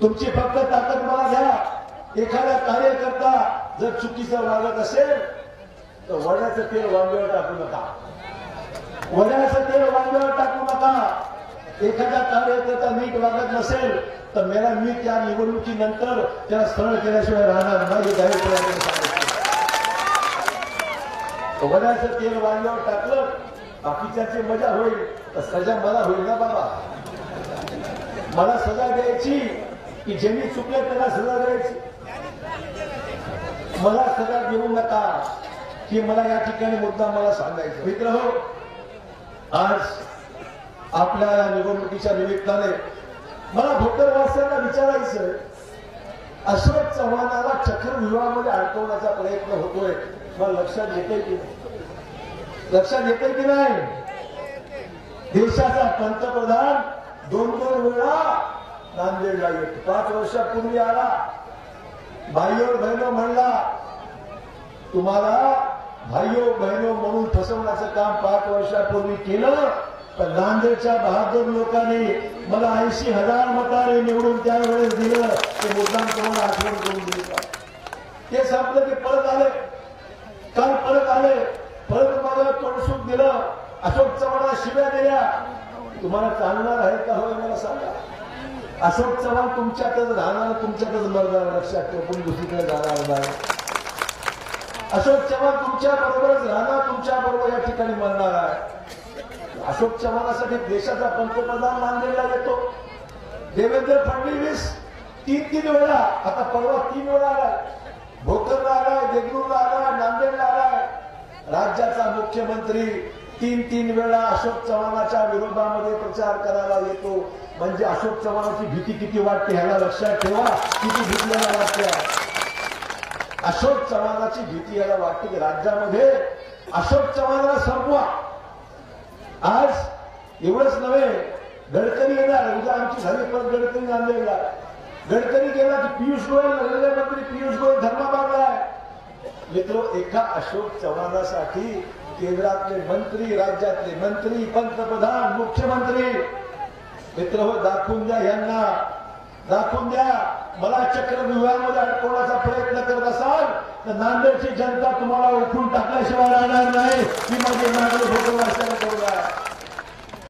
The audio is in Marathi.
तुमची फक्त ताकद मला घ्या एखादा कार्यकर्ता जर चुकीचं वागत असेल तर वड्याचं तेल वांग्यावर टाकू नका. वड्याचं तेल वांग्यावर टाकू नका. एखादा कार्यकर्ता नीट वागत नसेल तर मेला मी त्या निवडणुकीनंतर त्याला सरळ केल्याशिवाय राहणार नाही जाहीर वड्याचं तेल वांग्यावर टाकलं बाकीच्याची मजा होईल तर सजा मला होईल ना बाबा. मला सजा द्यायची की ज्यांनी चुकले त्याला सजा द्यायची. मला सजा देऊ नका. की मला या ठिकाणी मुद्दा मला सांगायचं. मित्र हो आज आपल्या या निवडणुकीच्या निमित्ताने मला भोकरवासियांना विचारायचं अशोक चव्हाणाला चक्रव्यूहामध्ये अडकवण्याचा प्रयत्न होतोय. मला लक्षात येते की नाही? लक्षात येते की नाही? देशाचा पंतप्रधान दोन दोन वेळा नांदेडला येतो पाच वर्षापूर्वी आला. भाईओ बहिणो म्हणला तुम्हाला भाईओ बहिणो म्हणून फसवण्याचं काम पाच वर्षापूर्वी केलं तर नांदेडच्या बहादूर लोकांनी मला ऐंशी हजार मताने निवडून त्यावेळेस दिलं ते मुद्दाम तुम्हाला आठवण करून दिलं ते संपलं की परत आले. काल परत आले. परत मला तोडसूक दिलं. अशोक चव्हाणला शिव्या दिल्या. तुम्हाला चालणार आहे का होय मला सांगा. अशोक चव्हाण तुमच्यातच राहणार तुमच्यातच मरणार लक्षात ठेव कोणी दुसरीकडे जाणार नाही. अशोक चव्हाण तुमच्या बरोबरच राहणार तुमच्या बरोबर या ठिकाणी मरणार आहे. अशोक चव्हाणासाठी देशाचा पंतप्रधान नांदेडला येतो. देवेंद्र फडणवीस तीन तीन वेळा आता परवा तीन वेळा आलाय. भोकरला आलाय देगलूरला आलाय नांदेडला आलाय. राज्याचा मुख्यमंत्री तीन तीन वेळा अशोक चव्हाणाच्या विरोधामध्ये प्रचार करायला येतो. म्हणजे अशोक चव्हाणाची भीती किती वाटते ह्याला लक्षात ठेवा. किती भीतीला वाटते. अशोक चव्हाणाची भीती याला वाटते की राज्यामध्ये अशोक चव्हाणाला संपवा. आज एवढंच नव्हे गडकरी येणार उद्या आमची झाली पण गडकरी नांदेडला. गडकरी गेला की पियुष गोयल रेल्वे मंत्री पियुष गोयल धर्माबादला आहे. मित्र एका अशोक चव्हाणासाठी केंद्रातले मंत्री राज्यातले मंत्री पंतप्रधान मुख्यमंत्री. मित्र हो दाखवून द्या यांना. दाखवून द्या. मला चक्रव्यूहामध्ये अडकवण्याचा प्रयत्न करत असाल तर नांदेडची जनता तुम्हाला उठून टाकल्याशिवाय राहणार नाही. ही माझी मागणी